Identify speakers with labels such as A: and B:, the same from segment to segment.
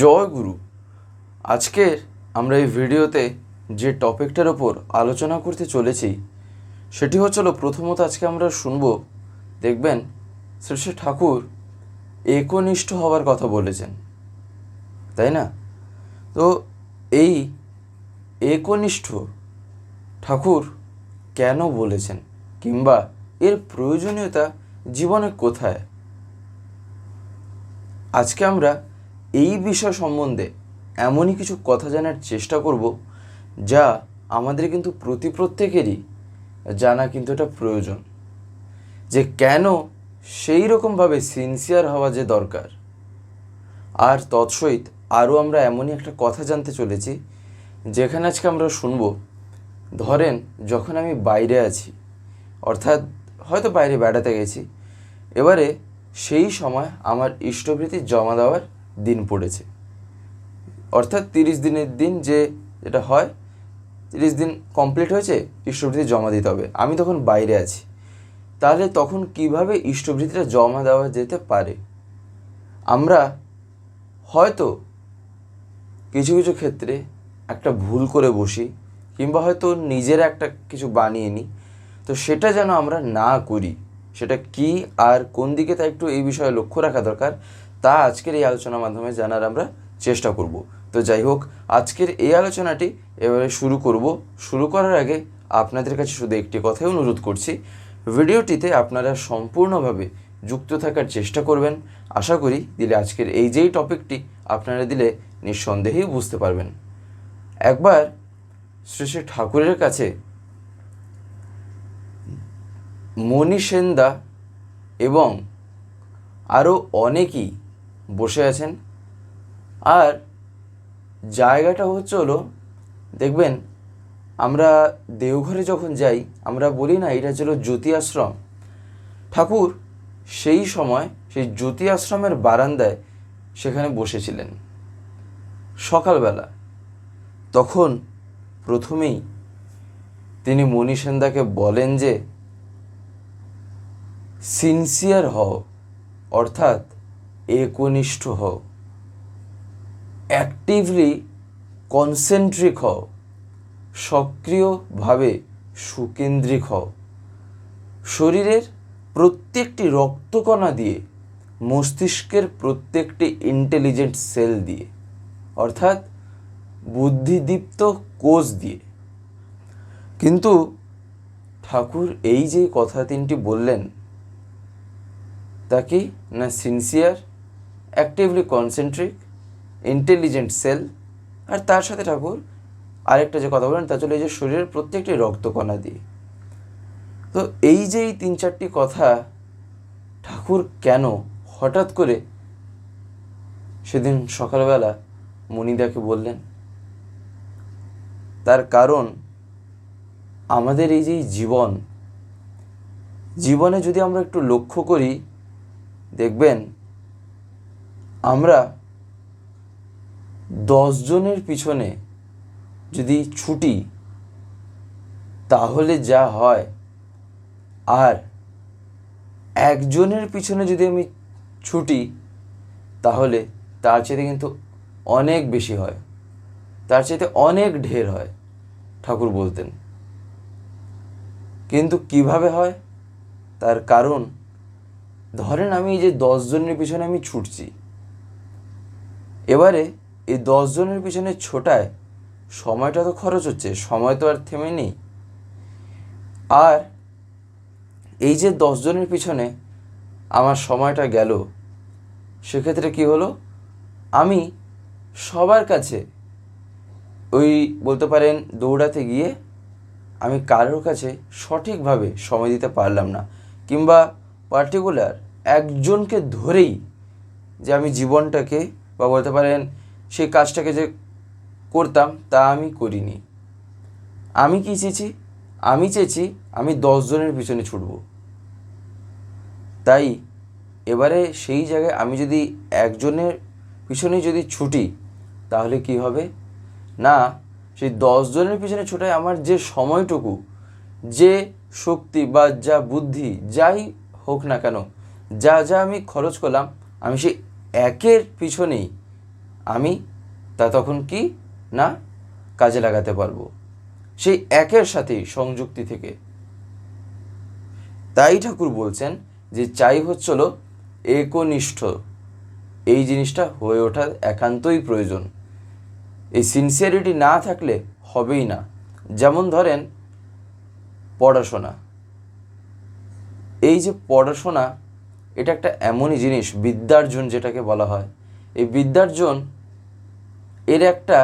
A: জয় গুরু। আজকের আমরা এই ভিডিওতে যে টপিকটার ওপর আলোচনা করতে চলেছি, সেটি হচ্ছিল প্রথমত আজকে আমরা শুনব, দেখবেন শ্রী শ্রী ঠাকুর একনিষ্ঠ হওয়ার কথা বলেছেন, তাই না? তো এই একনিষ্ঠ ঠাকুর কেন বলেছেন কিংবা এর প্রয়োজনীয়তা জীবনে কোথায়? আজকে আমরা এই বিষয় সম্বন্ধে এমনই কিছু কথা জানার চেষ্টা করব, যা আমাদের কিন্তু প্রতি প্রত্যেকেরই জানা কিন্তু এটা প্রয়োজন। যে কেন সেই রকমভাবে সিনসিয়ার হওয়া যে দরকার। আর তৎসহিত আরও আমরা এমনই একটা কথা জানতে চলেছি, যেখানে আজকে আমরা শুনব, ধরেন যখন আমি বাইরে আছি, অর্থাৎ হয়তো বাইরে বেড়াতে গেছি, এবারে সেই সময় আমার ইষ্টভৃতি জমা দেওয়ার দিন পড়েছে। অর্থাৎ তিরিশ দিনের দিন যে যেটা হয়, তিরিশ দিন কমপ্লিট হয়েছে, ইষ্টভৃতি জমা দিতে হবে। আমি তখন বাইরে আছি। তাহলে তখন কীভাবে ইষ্টভৃতিটা জমা দেওয়া যেতে পারে? আমরা হয়তো কিছু কিছু ক্ষেত্রে একটা ভুল করে বসি, কিংবা হয়তো নিজের একটা কিছু বানিয়ে নিই। তো সেটা যেন আমরা না করি, সেটা কি আর কোন দিকে তা একটু এই বিষয়ে লক্ষ্য রাখা দরকার। তা আজকের এই আলোচনার মাধ্যমে জানার আমরা চেষ্টা করব। তো যাই হোক, আজকের এই আলোচনাটি এবারে শুরু করব। শুরু করার আগে আপনাদের কাছে শুধু একটি কথাই অনুরোধ করছি, ভিডিওটিতে আপনারা সম্পূর্ণভাবে যুক্ত থাকার চেষ্টা করবেন। আশা করি দিলে আজকের এই যেই টপিকটি আপনারা দিলে নিঃসন্দেহেই বুঝতে পারবেন। একবার শ্রী শ্রী ঠাকুরের কাছে মণিসেন্দা এবং আরও অনেকেই বসে আছেন। আর জায়গাটা হচ্ছে হলো, দেখবেন, আমরা দেওঘরে যখন যাই, আমরা বলি না, এটা ছিল জ্যোতি আশ্রম ঠাকুর সেই সময়, সেই জ্যোতি আশ্রমের বারান্দায় সেখানে বসেছিলেন। সকালবেলা। তখন প্রথমেই তিনি মণিসেন্দাকে বলেন যে, সিনসিয়ার হও। অর্থাৎ একনিষ্ঠ হও। অ্যাক্টিভলি কনসেন্ট্রিক হও। সক্রিয়ভাবে সুকেন্দ্রিক হও। শরীরের প্রত্যেকটি রক্তকণা দিয়ে, মস্তিষ্কের প্রত্যেকটি ইন্টেলিজেন্ট সেল দিয়ে, অর্থাৎ বুদ্ধিদীপ্ত কোষ দিয়ে। কিন্তু ঠাকুর এই যে কথা তিনটি বললেন, তা কি না sincere actively concentric intelligent cell আর তার সাথে ঠাকুর আরেকটা যে কথা বলেন তা চলে এই যে শরীরের প্রত্যেকটি রক্তকণা দিয়ে। তো এই যে এই তিন চারটি কথা ঠাকুর কেন হঠাৎ করে সেদিন সকালবেলা মণিদাকে বললেন, তার কারণ আমাদের এই যে জীবন, জীবনে যদি আমরা একটু লক্ষ্য করি, দেখবেন আমরা দশজনের পিছনে যদি ছুটি, তাহলে যা হয়, আর একজনের পিছনে যদি আমি ছুটি, তাহলে তার চাইতে কিন্তু অনেক বেশি হয়। তার চাইতে অনেক ঢের হয়, ঠাকুর বলতেন। কিন্তু কীভাবে হয়? তার কারণ, ধরেন আমি এই যে দশজনের পিছনে আমি ছুটছি এবারে এই দশজনের পিছনে ছোটায় সময়টা তো খরচ হচ্ছে, সময় তো আর থেমে নেই। আর এই যে দশজনের পিছনে আমার সময়টা গেল, সেক্ষেত্রে কি হলো? আমি সবার কাছে ওই বলতে পারেন দৌড়াতে গিয়ে আমি কারোর কাছে সঠিকভাবে সময় দিতে পারলাম না, কিংবা পার্টিকুলার একজনকে ধরেই যে আমি জীবনটাকে বা বলতে পারেন সেই কাজটাকে যে করতাম তা আমি করিনি। আমি কি চেয়েছি? আমি চেয়েছি আমি দশজনের পিছনে ছুটব। তাই এবারে সেই জায়গায় আমি যদি একজনের পিছনে যদি ছুটি, তাহলে কি হবে? না, সেই দশজনের পিছনে ছোটায় আমার যে সময়টুকু, যে শক্তি বা যা বুদ্ধি, যাই হোক না কেন, যা যা আমি খরচ করলাম, আমি সেই একের পিছনেই আমি তা তখন কি না কাজে লাগাতে পারব? সেই একের সাথেই সংযুক্তি থেকে। তাই ঠাকুর বলছেন যে চাই হচ্ছিল একনিষ্ঠ। এই জিনিসটা হয়ে ওঠা একান্তই প্রয়োজন। এই সিনসিয়ারিটি না থাকলে হবেই না। যেমন ধরেন পড়াশোনা। এই যে পড়াশোনা এটা একটা এমনই জিনিস, বিদ্যার্জন যেটাকে বলা হয়। এই বিদ্যার্জন, এর একটা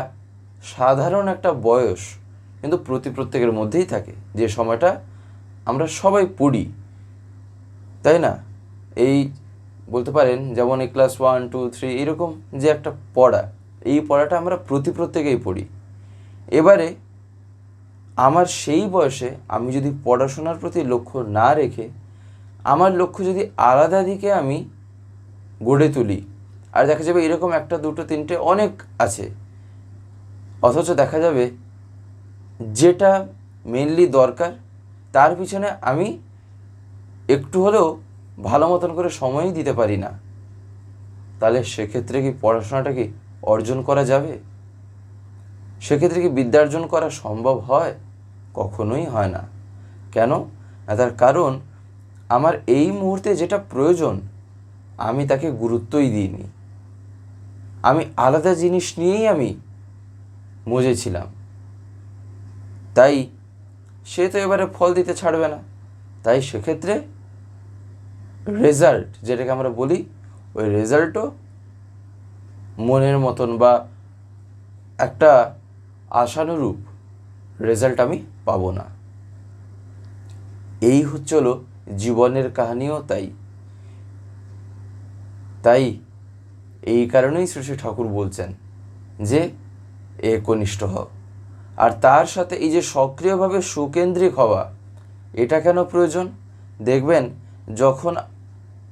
A: সাধারণ একটা বয়স কিন্তু প্রতি প্রত্যেকের মধ্যেই থাকে। যে সময়টা আমরা সবাই পড়ি, তাই না? এই বলতে পারেন যেমন এই ক্লাস ওয়ান টু থ্রি এরকম যে একটা পড়া, এই পড়াটা আমরা প্রতি প্রত্যেকেই পড়ি। এবারে আমার সেই বয়সে আমি যদি পড়াশোনার প্রতি লক্ষ্য না রেখে আমার লক্ষ্য যদি আলাদা দিকে আমি গড়ে তুলি, আর দেখা যাবে এরকম একটা, দুটো, তিনটে অনেক আছে। অথচ দেখা যাবে যেটা মেনলি দরকার, তার পিছনে আমি একটু হলেও ভালো মতন করে সময়ই দিতে পারি না। তাহলে সেক্ষেত্রে কি পড়াশোনাটা কি অর্জন করা যাবে? সেক্ষেত্রে কি বিদ্যার্জন করা সম্ভব হয়? কখনোই হয় না। কেন? না তার কারণ আমার এই মুহূর্তে যেটা প্রয়োজন, আমি তাকে গুরুত্বই দিইনি। আমি আলাদা জিনিস নিয়েই আমি মজেছিলাম। তাই সে তো এবারে ফল দিতে ছাড়বে না। তাই সেক্ষেত্রে রেজাল্ট যেটাকে আমরা বলি, ওই রেজাল্টও মনের মতন বা একটা আশানুরূপ রেজাল্ট আমি পাবো না। এই হচ্ছে হলো জীবনের কাহিনীও তাই। তাই এই কারণেই শ্রী ঠাকুর বলছেন যে একনিষ্ঠ হও। আর তার সাথে এই যে সক্রিয়ভাবে সুকেন্দ্রিক হওয়া, এটা কেন প্রয়োজন? দেখবেন, যখন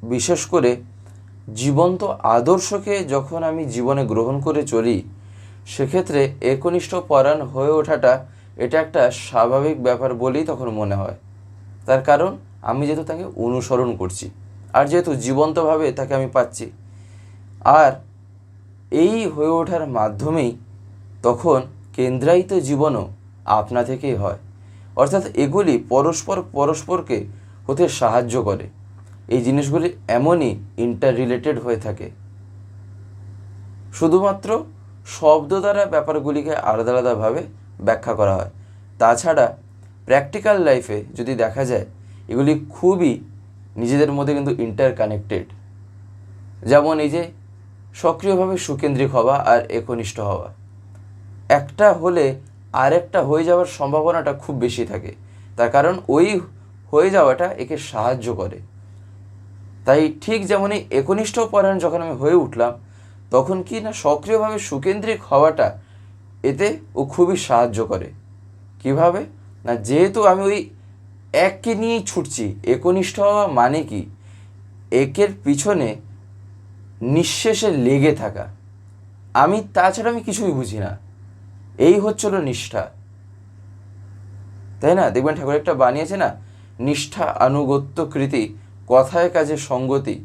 A: বিশেষ করে জীবন্ত আদর্শকে যখন আমি জীবনে গ্রহণ করে চলি, সেক্ষেত্রে একনিষ্ঠ পরায়ণ হয়ে ওঠাটা এটা একটা স্বাভাবিক ব্যাপার বলেই তখন মনে হয়। তার কারণ আমি যেহেতু তাকে অনুসরণ করছি, আর যেহেতু জীবন্তভাবে তাকে আমি পাচ্ছি, আর এই হয়ে ওঠার মাধ্যমেই তখন কেন্দ্রায়িত জীবনও আপনা থেকেই হয়। অর্থাৎ এগুলি পরস্পর পরস্পরকে হতে সাহায্য করে। এই জিনিসগুলি এমনই ইন্টার রিলেটেড হয়ে থাকে। শুধুমাত্র শব্দ দ্বারা ব্যাপারগুলিকে আলাদা আলাদাভাবে ব্যাখ্যা করা হয়। তাছাড়া প্র্যাকটিক্যাল লাইফে যদি দেখা যায় এগুলি খুবই নিজেদের মধ্যে কিন্তু ইন্টার কানেক্টেড যেমন এই যে সক্রিয়ভাবে সুকেন্দ্রিক হওয়া আর একনিষ্ঠ হওয়া। একটা হলে আরেকটা হয়ে যাওয়ার সম্ভাবনাটা খুব বেশি থাকে। তার কারণ ওই হয়ে যাওয়াটা একে সাহায্য করে। তাই ঠিক যেমনই একনিষ্ঠ পরায়ণ যখন আমি হয়ে উঠলাম, তখন কি না সক্রিয়ভাবে সুকেন্দ্রিক হওয়াটা এতে ও খুবই সাহায্য করে। কীভাবে? না যেহেতু আমি ওই এককে নিয়েই ছুটছি, একনিষ্ঠ হওয়া মানে কি? একের পিছনে নিঃশেষে লেগে থাকা। আমি তাছাড়া আমি কিছুই বুঝি না। এই হচ্ছিল নিষ্ঠা। তাই না? দেখবেন ঠাকুর একটা বানিয়েছে না? নিষ্ঠা আনুগত্য কৃতি, কথায় কাজে সঙ্গতি।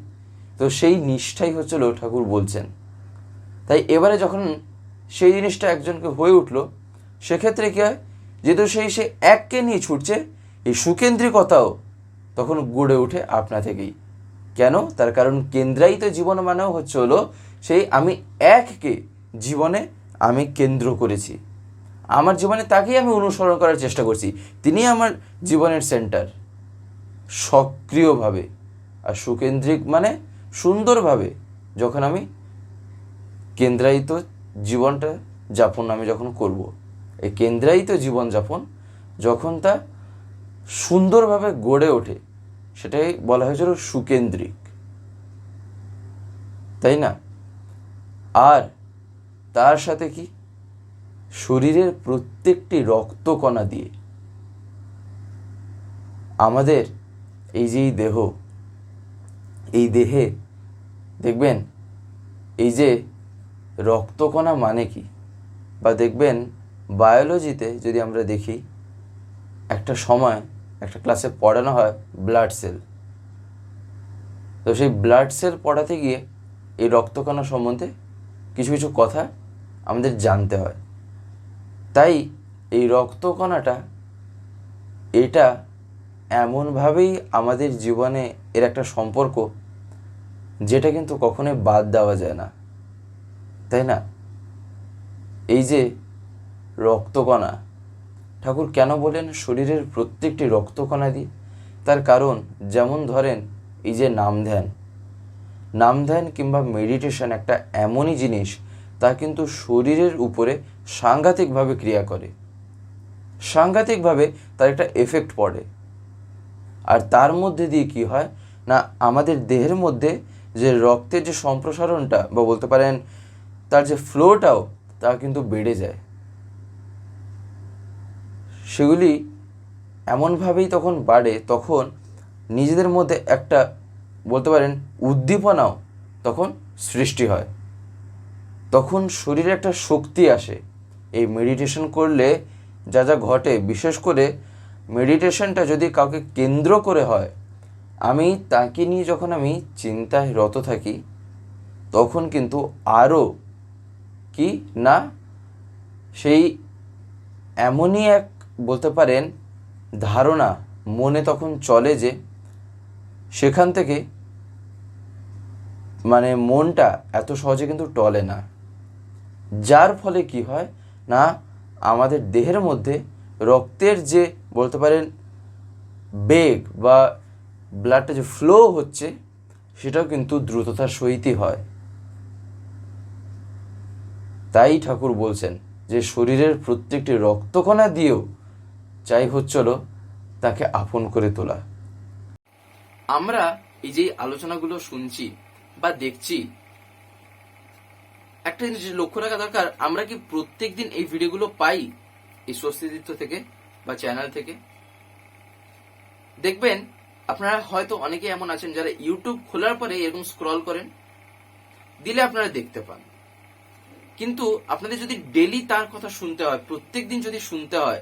A: তো সেই নিষ্ঠাই হচ্ছিল ঠাকুর বলছেন। তাই এবারে যখন সেই জিনিসটা একজনকে হয়ে উঠল, সেক্ষেত্রে কী হয়? যেহেতু সেই সে এককে নিয়ে ছুটছে এই সুকেন্দ্রিকতাও তখন গড়ে ওঠে আপনা থেকেই। কেন? তার কারণ কেন্দ্রায়িত জীবন মানেও হচ্ছে হলো সেই আমি এককে জীবনে আমি কেন্দ্র করেছি। আমার জীবনে তাকেই আমি অনুসরণ করার চেষ্টা করছি। তিনি আমার জীবনের সেন্টার। সক্রিয়ভাবে। আর সুকেন্দ্রিক মানে সুন্দরভাবে যখন আমি কেন্দ্রায়িত জীবনটা যাপন আমি যখন করব, এই কেন্দ্রায়িত জীবনযাপন, যখন তা সুন্দরভাবে গড়ে ওঠে, সেটাই বলা হয়েছিল সুকেন্দ্রিক। তাই না? আর তার সাথে কি? শরীরের প্রত্যেকটি রক্তকণা দিয়ে। আমাদের এই যে দেহ, এই দেহে, দেখবেন, এই যে রক্তকণা মানে কি? বা দেখবেন বায়োলজিতে যদি আমরা দেখি, একটা সময় একটা ক্লাসে পড়ানো হয় ব্লাড সেল তো সেই ব্লাড সেল পড়াতে গিয়ে এই রক্তকণা সম্বন্ধে কিছু কিছু কথা আমাদের জানতে হয়। তাই এই রক্তকণাটা এটা এমনভাবেই আমাদের জীবনে এর একটা সম্পর্ক যেটা কিন্তু কখনোই বাদ দেওয়া যায় না। তাই না? এই যে রক্তকণা ঠাকুর কেন বলেন শরীরের প্রত্যেকটি রক্তকণা দিয়ে? তার কারণ যেমন ধরেন, এই যে নাম ধ্যান। নাম ধ্যান কিংবা মেডিটেশন একটা এমনই জিনিস, তা কিন্তু শরীরের উপরে সাংঘাতিকভাবে ক্রিয়া করে। সাংঘাতিকভাবে তার একটা এফেক্ট পড়ে। আর তার মধ্যে দিয়ে কি হয়? না, আমাদের দেহের মধ্যে যে রক্তের যে সম্প্রসারণটা বা বলতে পারেন তার যে ফ্লোটাও তা কিন্তু বেড়ে যায়। সেগুলি এমনভাবেই তখন বাড়ে তখন নিজেদের মধ্যে একটা বলতে পারেন উদ্দীপনাও তখন সৃষ্টি হয়। তখন শরীরে একটা শক্তি আসে। এই মেডিটেশন করলে যা যা ঘটে, বিশেষ করে মেডিটেশনটা যদি কাউকে কেন্দ্র করে হয়, আমি তাকে নিয়ে যখন আমি চিন্তায় রত থাকি, তখন কিন্তু আরও কি না, সেই এমনই এক বলতে পারেন, ধারণা মনে তখন চলে যে সেখান থেকে মানে মনটা এত সহজে কিন্তু টলে না। যার ফলে কি হয় না, আমাদের দেহের মধ্যে রক্তের যে বলতে পারেন বেগ বা ব্লাডটা যে ফ্লো হচ্ছে, সেটাও কিন্তু দ্রুততার সহিতই হয়। তাই ঠাকুর বলছেন যে শরীরের প্রত্যেকটি রক্তকণা দিয়েও চাই হচ্ছিল তাকে আপন করে তোলা।
B: আমরা এই যে আলোচনাগুলো শুনছি বা দেখছি, একটা জিনিস লক্ষ্য রাখা দরকার, আমরা কি প্রত্যেকদিন এই ভিডিওগুলো পাই এই স্বস্তিদিত্য থেকে বা চ্যানেল থেকে? দেখবেন, আপনারা হয়তো অনেকে এমন আছেন যারা ইউটিউব খোলার পরে এরকম স্ক্রল করেন, দিলে আপনারা দেখতে পান। কিন্তু আপনাদের যদি ডেলি তার কথা শুনতে হয়, প্রত্যেকদিন যদি শুনতে হয়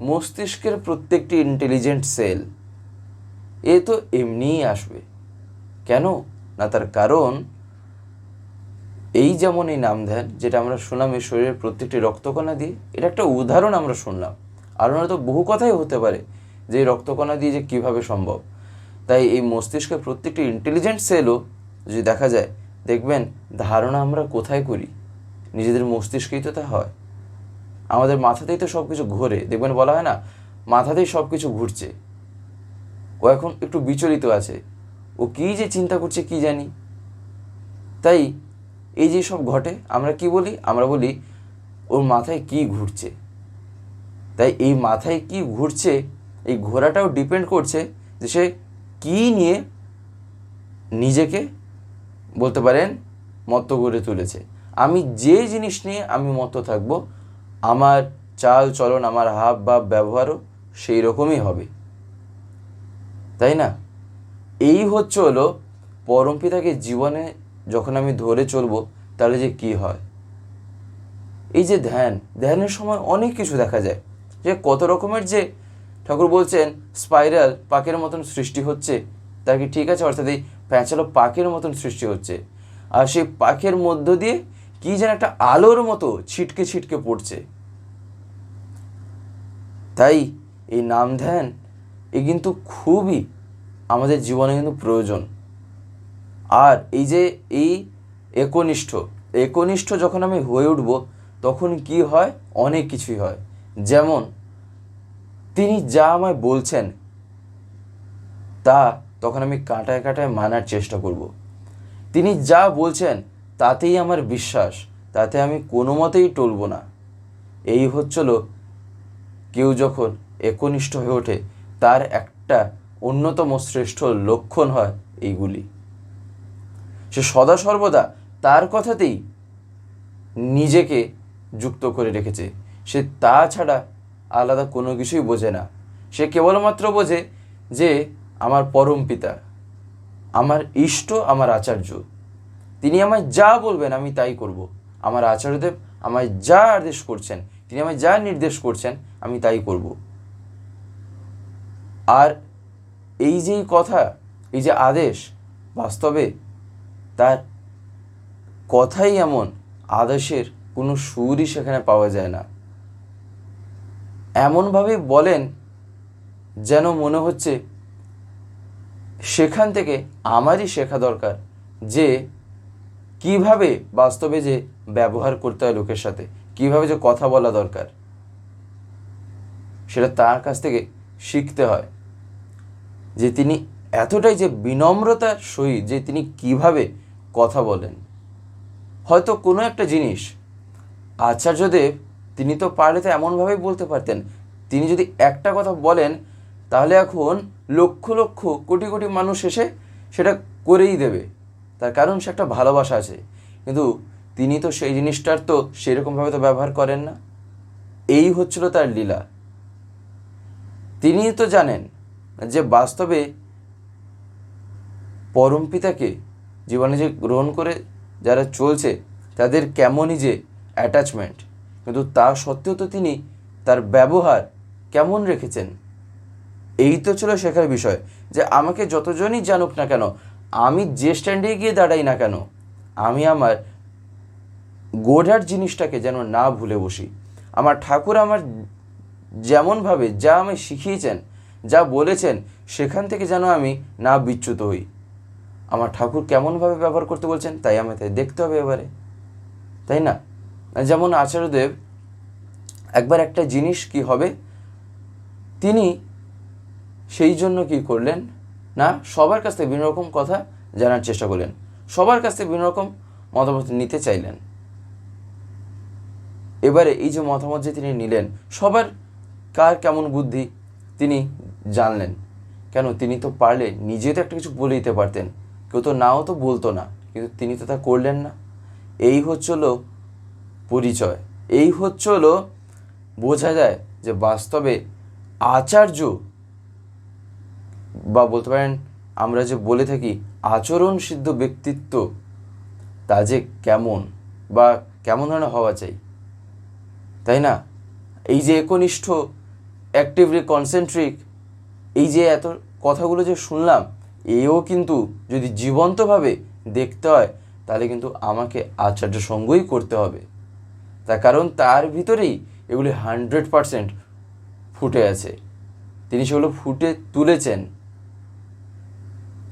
A: মস্তিষ্কের প্রত্যেকটি ইন্টেলিজেন্ট সেল এ তো এমনিই আসবে। কেন? না তার কারণ, এই যেমন এই নাম ধ্যান যেটা আমরা শুনলাম এই শরীরের প্রত্যেকটি রক্তকণা দিয়ে, এটা একটা উদাহরণ আমরা শুনলাম। আর তো বহু কথাই হতে পারে যে রক্তকণা দিয়ে যে কীভাবে সম্ভব। তাই এই মস্তিষ্কের প্রত্যেকটি ইন্টেলিজেন্ট সেলও যদি দেখা যায়, দেখবেন ধারণা আমরা কোথায় করি? নিজেদের মস্তিষ্কেই তো তা হয়। আমাদের মাথাতেই তো সব কিছু ঘোরে। দেখবেন বলা হয় না, মাথাতেই সব কিছু ঘুরছে। ও এখন একটু বিচলিত আছে। ও কী যে চিন্তা করছে কি জানি। তাই এই যে সব ঘটে, আমরা কি বলি? আমরা বলি, ওর মাথায় কি ঘুরছে? তাই এই মাথায় কি ঘুরছে, এই ঘোরাটাও ডিপেন্ড করছে যে সে কী নিয়ে নিজেকে, বলতে পারেন, মত্ত করে তুলেছে। আমি যে জিনিস নিয়ে আমি মত্ত থাকব আমার চাল চলন, আমার হাব ভাব ব্যবহারও সেই রকমই হবে। তাই না? এই হচ্ছে হলো পরমপিতাকে জীবনে যখন আমি ধরে চলবো, তাহলে যে কি হয়? এই যে ধ্যান, ধ্যানের সময় অনেক কিছু দেখা যায়। যে কত রকমের যে ঠাকুর বলছেন স্পাইরাল পাকের মতন সৃষ্টি হচ্ছে, তা কি ঠিক আছে? অর্থাৎ এই প্যাঁচালো পাকের মতন সৃষ্টি হচ্ছে। আর সেই পাকের মধ্য দিয়ে কি যেন একটা আলোর মতো ছিটকে ছিটকে পড়ছে। তাই এই নাম ধ্যান, এ কিন্তু খুবই আমাদের জীবনে কিন্তু প্রয়োজন। আর এই যে এই একনিষ্ঠ একনিষ্ঠ যখন আমি হয়ে উঠব, তখন কি হয়? অনেক কিছুই হয়। যেমন, তিনি যা আমায় বলছেন, তা তখন আমি কাঁটায় কাঁটায় মানার চেষ্টা করব। তিনি যা বলছেন, তাতেই আমার বিশ্বাস, তাতে আমি কোনো মতেই টলব না। এই হচ্ছিল কেউ যখন একনিষ্ঠ হয়ে ওঠে, তার একটা অন্যতম শ্রেষ্ঠ লক্ষণ হয় এইগুলি। সে সদা সর্বদা তার কথাতেই নিজেকে যুক্ত করে রেখেছে। সে তা ছাড়া আলাদা কোনো কিছুই বোঝে না। সে কেবলমাত্র বোঝে যে, আমার পরম পিতা, আমার ইষ্ট, আমার আচার্য। তিনি আমায় যা বলবেন আমি তাই করব। আমার আচার্যদেব আমায় যা আদেশ করছেন, তিনি আমায় যা নির্দেশ করছেন আমি তাই করব। আর এই যেই কথা, এই যে আদেশ, বাস্তবে তার কথাই এমন, আদেশের কোনো সুরই সেখানে পাওয়া যায় না। এমনভাবে বলেন যেন মনে হচ্ছে সেখান থেকে আমারই শেখা দরকার যে কীভাবে বাস্তবে যে ব্যবহার করতে হয় লোকের সাথে, কীভাবে যে কথা বলা দরকার। সেটা তার কাছ থেকে শিখতে হয়। যে তিনি এতটাই যে বিনম্রতার সহিত যে তিনি কীভাবে কথা বলেন। হয়তো কোনো একটা জিনিস আচার্যদেব তিনি তো পারলে তো এমনভাবেই বলতে পারতেন, তিনি যদি একটা কথা বলেন, তাহলে এখন লক্ষ লক্ষ কোটি কোটি মানুষ এসে সেটা করেই দেবে। তার কারণ সে একটা ভালোবাসা আছে। কিন্তু তিনি তো সেই জিনিসটার তো সেরকমভাবে তো ব্যবহার করেন না। এই হচ্ছিল তার লীলা। তিনি তো জানেন যে বাস্তবে পরম পিতাকে জীবনে যে গ্রহণ করে যারা চলছে, তাদের কেমনই যে অ্যাটাচমেন্ট কিন্তু তা সত্ত্বেও তো তিনি তার ব্যবহার কেমন রেখেছেন? এই তো ছিল শেখার বিষয় যে আমাকে যতজনই জানুক না কেন, আমি যে স্ট্যান্ডে গিয়ে দাঁড়াই না কেন, আমি আমার গোড়ার জিনিসটাকে যেন না ভুলে বসি। আমার ঠাকুর আমার যেমনভাবে যা আমায় শিখিয়েছেন, যা বলেছেন, সেখান থেকে যেন আমি না বিচ্যুত হই। আমার ঠাকুর কেমনভাবে ব্যবহার করতে বলছেন, তাই আমাকে তাই দেখতে হবে এবারে। তাই না? যেমন আচার্যদেব, একবার একটা জিনিস কি হবে? তিনি সেই জন্য কি করলেন? না, সবার কাছ থেকে বিভিন্ন রকম কথা জানার চেষ্টা করলেন। সবার কাছ থেকে বিভিন্ন রকম মতামত নিতে চাইলেন। এবারে এই যে মতামত যে তিনি নিলেন, সবার কার কেমন বুদ্ধি তিনি জানলেন। কেন? তিনি তো পারলে নিজে তো একটা কিছু বলে দিতে পারতেন। কেউ তো নাও তো বলতো না, কিন্তু তিনি তো তা করলেন না। এই হচ্ছিল পরিচয়। এই হচ্ছিল বোঝা যায় যে বাস্তবে আচার্য বা বলতে পারেন আমরা যে বলে থাকি আচরণ সিদ্ধ ব্যক্তিত্ব, তা যে কেমন বা কেমন ধরনের হওয়া চাই? তাই না? এই যে একনিষ্ঠ অ্যাক্টিভলি কনসেন্ট্রিক এই যে এত কথাগুলো যে শুনলাম, এও কিন্তু যদি জীবন্তভাবে দেখতে হয়, তাহলে কিন্তু আমাকে আচার্য সঙ্গই করতে হবে। তার কারণ তার ভিতরেই এগুলি হান্ড্রেড পারসেন্ট ফুটে আছে। তিনি সেগুলো ফুটে তুলেছেন।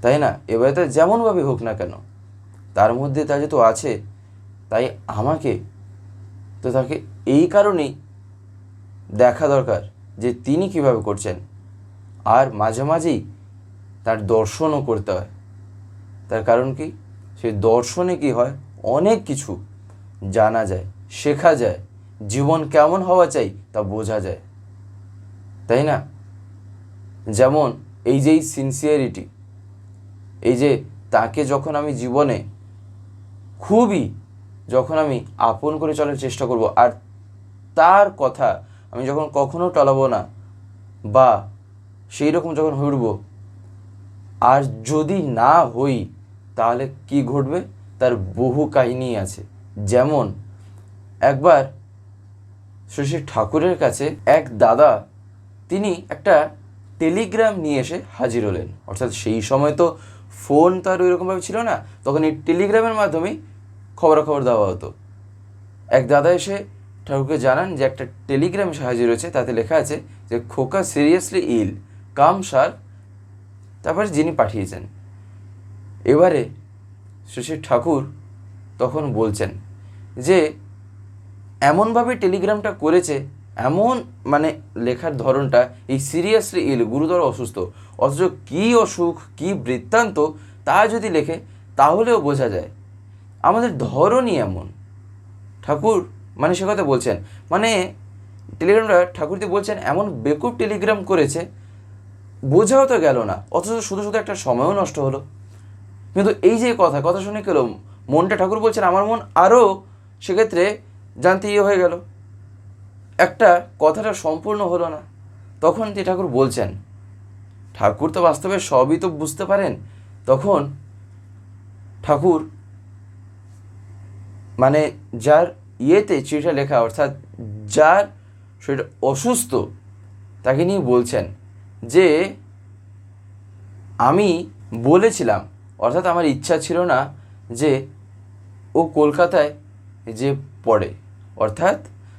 A: তাই না? এবারে তা যেমনভাবে হোক না কেন, তার মধ্যে তা যেহেতু আছে, তাই আমাকে, তো তাকে এই কারণেই দেখা দরকার। যে তিনি কীভাবে করছেন। আর মাঝে মাঝেই তার দর্শনও করতে হয়। তার কারণ কি? সেই দর্শনে কি হয়? অনেক কিছু জানা যায়, শেখা যায়। জীবন কেমন হওয়া চাই তা বোঝা যায়। তাই না? যেমন এই যে সিনসিয়ারিটি এই যে তাকে যখন আমি জীবনে খুবই যখন আমি আপন করে চলার চেষ্টা করব, আর তার কথা আমি যখন কখনো টলাবো না, বা সেই রকম যখন হয়ে উঠবো, আর যদি না হই, তাহলে কি ঘটবে? তার বহু কাহিনী আছে। যেমন, একবার শ্রী ঠাকুরের কাছে এক দাদা, তিনি একটা টেলিগ্রাম নিয়ে এসে হাজির হলেন। অর্থাৎ সেই সময় তো ফোন তো আর ওইরকমভাবে ছিল না, তখন এই টেলিগ্রামের মাধ্যমেই খবরাখবর দেওয়া হতো। এক দাদা এসে ঠাকুরকে জানান যে একটা টেলিগ্রাম এসে রয়েছে, তাতে লেখা আছে যে খোকা সিরিয়াসলি ইল, কাম সার। তারপরে যিনি পাঠিয়েছেন। এবারে শ্রী ঠাকুর তখন বলছেন যে, এমনভাবে টেলিগ্রামটা করেছে, এমন মানে লেখার ধরনটা, এই সিরিয়াসলি ইল, গুরুতর অসুস্থ, অথচ কী অসুখ, কী বৃত্তান্ত, তা যদি লেখে, তাহলেও বোঝা যায়। আমাদের ধরনই এমন। ঠাকুর মানে সে কথা বলছেন। মানে টেলিগ্রামটা ঠাকুরদি বলছেন, এমন বেকুব টেলিগ্রাম করেছে, বোঝাও তো গেল না, অথচ শুধু শুধু একটা সময়ও নষ্ট হলো। কিন্তু এই যে কথা কথা শুনে গেল মনটা ঠাকুর বলছেন, আমার মন আরও সেক্ষেত্রে জানতে ইয়ে হয়ে গেল। একটা কথাটা সম্পূর্ণ হলো না। তখন যে ঠাকুর বলছেন, ঠাকুর তো বাস্তবে সবই তো বুঝতে পারেন, তখন ঠাকুর মানে যার ইয়েতে চিঠিটা লেখা, অর্থাৎ যার শরীর অসুস্থ, তাকে নিয়ে বলছেন যে, আমি বলেছিলাম, অর্থাৎ আমার ইচ্ছা ছিল না যে ও কলকাতায় যে পড়ে। অর্থাৎ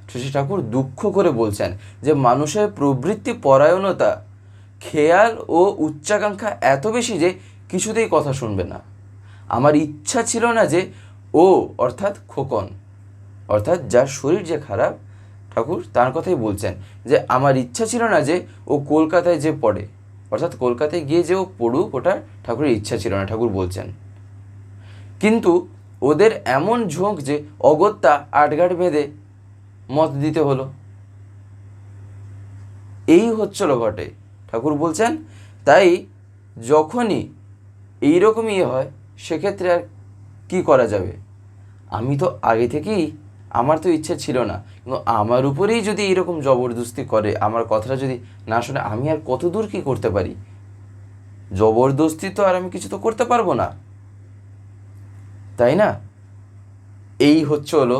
A: শশী ঠাকুর দুঃখ করে বলছেন যে, মানুষের প্রবৃত্তি, পরায়ণতা, খেয়াল ও উচ্চাকাঙ্ক্ষা এত বেশি যে কিছুতেই কথা শুনবে না। আমার ইচ্ছা ছিল না যে ও, অর্থাৎ খোকন অর্থাৎ যার শরীর যে খারাপ, ঠাকুর তার কথাই বলছেন যে, আমার ইচ্ছা ছিল না যে ও কলকাতায় যে পড়ে। অর্থাৎ কলকাতায় গিয়ে যে ও পড়ুক ওটা ঠাকুরের ইচ্ছা ছিল না, ঠাকুর বলছেন। কিন্তু ওদের এমন ঝোঁক যে অগত্যা আটঘাট বেঁধে মত দিতে হলো। এই হচ্ছিল ঘটে ঠাকুর বলছেন। তাই যখনই এইরকমই হয়, সেক্ষেত্রে আর কী করা যাবে? আমি তো আগে থেকেই আমার তো ইচ্ছে ছিল না। কিন্তু আমার উপরেই যদি এরকম জবরদস্তি করে, আমার কথাটা যদি না শুনে আমি আর কত দূর কী করতে পারি? জবরদস্তি তো আর আমি কিছু তো করতে পারব না। তাই না? এই হচ্ছে হলো,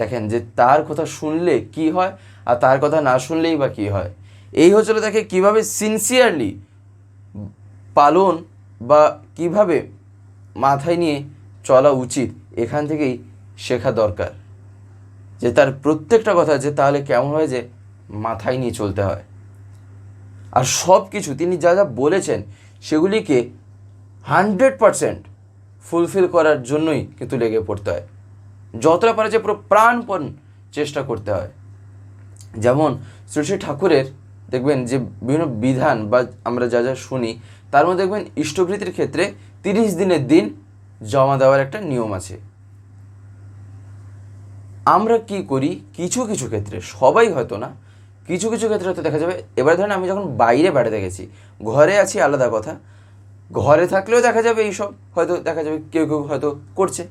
A: দেখেন যে তার কথা শুনলে কি হয় আর তার কথা না শুনলেই বা কী হয়। এই হচ্ছে হলো দেখে কীভাবে সিনসিয়ারলি পালন বা কীভাবে মাথায় নিয়ে চলা উচিত, এখান থেকেই শেখা দরকার। যে তার প্রত্যেকটা কথা যে তাহলে কেমন হয় যে মাথায় নিয়ে চলতে হয়। আর সব কিছু তিনি যা যা বলেছেন সেগুলিকে হান্ড্রেড পারসেন্ট ফুলফিল করার জন্যই কিন্তু লেগে পড়তে হয়। যতটা পারে যে পুরো প্রাণপণ চেষ্টা করতে হয়। যেমন শ্রী শ্রী ঠাকুরের দেখবেন যে বিভিন্ন বিধান বা আমরা যা যা শুনি, তার মধ্যে দেখবেন ইষ্টভৃতির ক্ষেত্রে তিরিশ দিনের দিন জমা দেওয়ার একটা নিয়ম আছে। আমরা কি করি? কিছু কিছু ক্ষেত্রে, সবাই হয়তো না, কিছু কিছু ক্ষেত্রে হয়তো দেখা যাবে, এবার ধরেন আমি যখন বাইরে বেড়াতে গেছি, ঘরে আছি আলাদা কথা, ঘরে থাকলেও দেখা যাবে এইসব, হয়তো দেখা যাবে কেউ কেউ হয়তো করছে।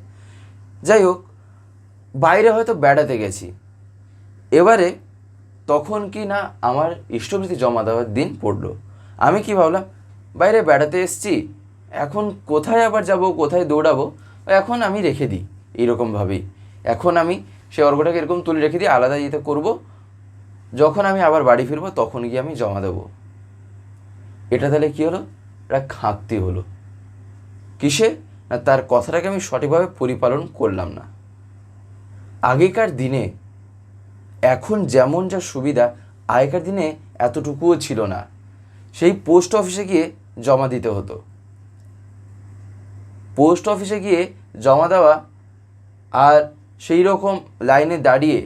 A: যাই হোক, বাইরে হয়তো বেড়াতে গেছি, এবারে তখন কি না আমার ইষ্টভৃতি জমা দেওয়ার দিন পড়ল। আমি কি ভাবলাম, বাইরে বেড়াতে এসছি, এখন কোথায় আবার যাব, কোথায় দৌড়াবো, এখন আমি রেখে দিই এইরকমভাবেই এখন আমি সে অর্ঘটাকে এরকম তুলে রেখে দিয়ে আলাদা ইয়েতে করব। যখন আমি আবার বাড়ি ফিরবো, তখন গিয়ে আমি জমা দেবো। এটা তাহলে কী হলো? এটা খাঁকতি হলো। কিসে? না তার কথাটাকে আমি সঠিকভাবে পরিপালন করলাম না। আগেকার দিনে এখন যেমন যা সুবিধা, আগেকার দিনে এতটুকুও ছিল না। সেই পোস্ট অফিসে গিয়ে জমা দিতে হতো। পোস্ট অফিসে গিয়ে জমা দেওয়া আর সেই রকম লাইনে দাঁড়িয়ে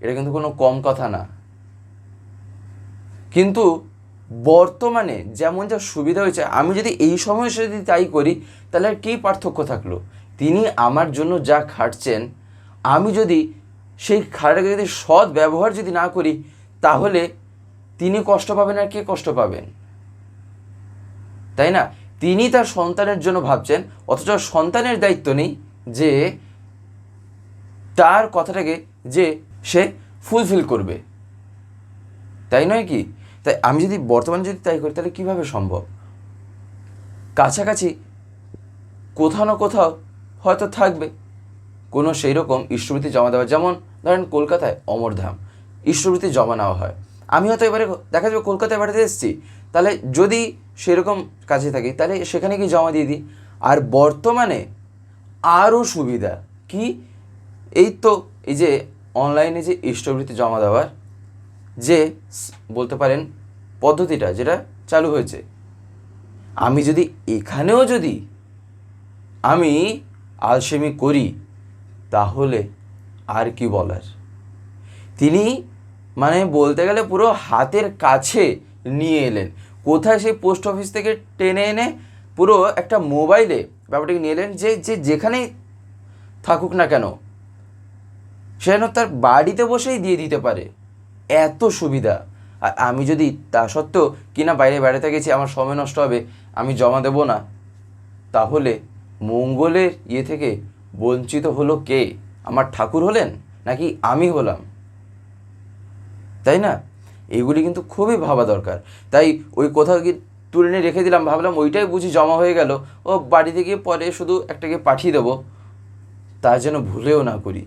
A: এটা কিন্তু কোনো কম কথা না। কিন্তু বর্তমানে যেমন যা সুবিধা হয়েছে, আমি যদি এই সময় যদি তাই করি, তাহলে আর কী পার্থক্য থাকল? তিনি আমার জন্য যা খাটছেন, আমি যদি সেই খাটাকে যদি সৎ ব্যবহার যদি না করি, তাহলে তিনি কষ্ট পাবেন আর কে কষ্ট পাবেন? তাই না? তিনি তার সন্তানের জন্য ভাবছেন, অথচ সন্তানের দায়িত্ব নেই যে তার কথাটাকে যে সে ফুলফিল করবে। তাই নয় কি? তাই আমি যদি বর্তমানে যদি তাই করি, তাহলে কীভাবে সম্ভব? কাছাকাছি কোথাও না কোথাও হয়তো থাকবে। কোনো সেই রকম ইষ্টবৃত্তি জমা দেওয়া, যেমন ধরেন কলকাতায় অমরধাম ইষ্টবৃত্তি জমা নেওয়া হয়। আমি হয়তো এবারে দেখা যাবে কলকাতায় বেড়াতে এসেছি, তাহলে যদি সেরকম কাজে থাকি, তাহলে সেখানে গিয়ে জমা দিয়ে দিই। আর বর্তমানে আরও সুবিধা, কি? এই তো এই যে অনলাইনে যে ইষ্টবৃত্তি জমা দেওয়ার যে বলতে পারেন পদ্ধতিটা যেটা চালু হয়েছে, আমি যদি এখানেও যদি আমি আলসেমি করি, তাহলে আর কি বলার? তিনি মানে বলতে গেলে পুরো হাতের কাছে নিয়ে এলেন। কোথায় সেই পোস্ট অফিস থেকে টেনে এনে পুরো একটা মোবাইলে ব্যাপারটাকে নিয়ে এলেন যে যে যেখানেই থাকুক না কেন সে যেন তার বাড়িতে বসেই দিয়ে দিতে পারে। এত সুবিধা। আর আমি যদি তা সত্ত্বেও কিনা বাইরে বেড়াতে গেছি, আমার সময় নষ্ট হবে, আমি জমা দেবো না। তাহলে মঙ্গলের ইয়ে থেকে বঞ্চিত হলো কে? আমার ঠাকুর হলেন নাকি আমি হলাম? তাই না? এগুলি কিন্তু খুবই ভাবা দরকার। তাই ওই কোথাও গিয়ে তুলে নিয়ে রেখে দিলাম, ভাবলাম ওইটাই বুঝি জমা হয়ে গেল। ও বাড়িতে গিয়ে পরে শুধু একটাকে পাঠিয়ে দেবো। তা যেন ভুলেও না করি।